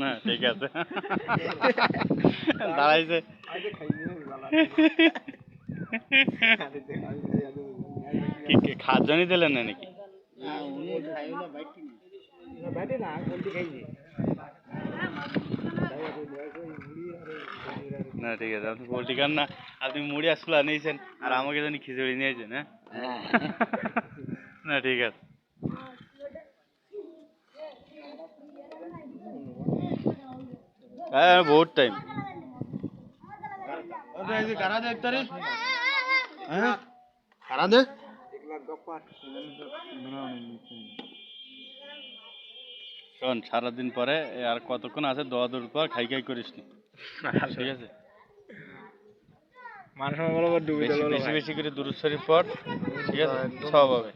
না ঠিক আছে। দাঁড়াইছে। কি খাদ্য নি দিলেন নাকি? দিলেন না, ঠিক আছে, আপনি পোল্ট্রি খান না, আপনি মুড়ি আসলে নিয়েছেন, আর আমাকে জানি খিচুড়ি নিয়েছেন হ্যাঁ? না, ঠিক আছে। হ্যাঁ বহুত টাইম কারা দে? হ্যাঁ কারা শোন সারাদিন পরে আর কতক্ষণ আছে দোয়া দৌড় পর খাই খাই করিস নি। ঠিক আছে? মানুষ বলো ডুবে বেশি বেশি বেশি করে দুরুদ শরীফ পর ঠিক আছে? সব হবে।